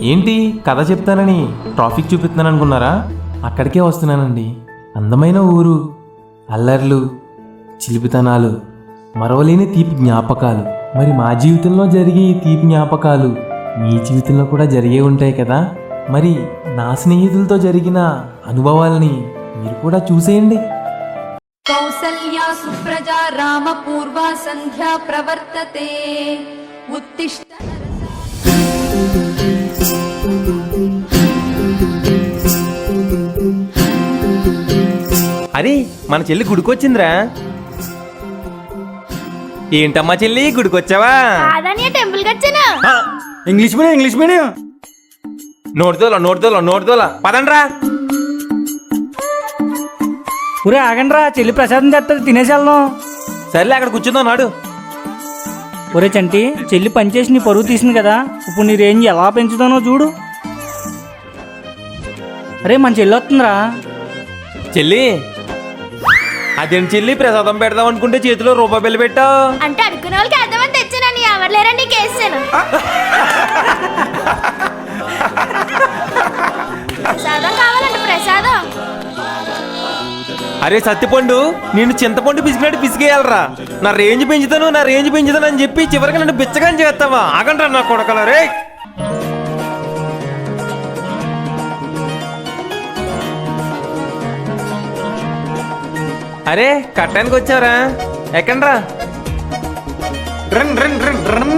ఏంటి కథ చెప్తానని ట్రాఫిక్ చూపిస్తున్నాను అనుకున్నారా అక్కడికే వస్తున్నానండి. అందమైన ఊరు అల్లర్లు చిలిపితనాలు మరవలేని తీపి జ్ఞాపకాలు. మరి మా జీవితంలో జరిగే ఈ తీపి జ్ఞాపకాలు మీ జీవితంలో కూడా జరిగే ఉంటాయి కదా? మరి నా స్నేహితులతో జరిగిన అనుభవాలని మీరు కూడా చూసేయండి. కౌసల్యా సుప్రజా రామ పూర్వ సంధ్యా ప్రవర్తతే. ఉత్తిష్ట అరే మన చెల్లి గుడికొచ్చిందిరా. ఏంటమ్మా చెల్లి గుడికొచ్చావా? కాదని టెంపుల్ వచ్చాను. English medium English medium. నోటితోలా నోటితోలా నోటితోలా పదండ్రా. ఊరే ఆగండి రా చెల్లి ప్రసాదం తెస్తుంది తినేసి వెళ్దాం. సర్లే అక్కడ కూర్చుందాం నాడు. ఒరే చంటి చెల్లి పనిచేసి నీ పరువు తీసింది కదా ఇప్పుడు నీ రేంజ్ ఎలా పెంచుతానో చూడు. అరే మన చెల్లి వస్తుందిరా. చెల్లి అదేంటి చెల్లి ప్రసాదం పెడదాం అనుకుంటే చేతిలో రూపాయి బిల్లు పెట్టావు అంటే అడుక్కునే వాళ్ళకి అర్థమని తెచ్చానని ఎవరు లేరండి కేసాను ప్రసాదం కావాలండి ప్రసాదం. అరే సత్తిపండు నేను చింతపండు పిసికినట్టు పిసికేయాలరా. నా రేంజ్ పెంచుతాను నా రేంజ్ పెంచుతాను అని చెప్పి చివరికి నన్ను బిచ్చగాని చేస్తావా? ఆగండ్రా నా కొడకల రే అరే కట్టడానికి వచ్చారా ఎక్కండ్రా. Run run run run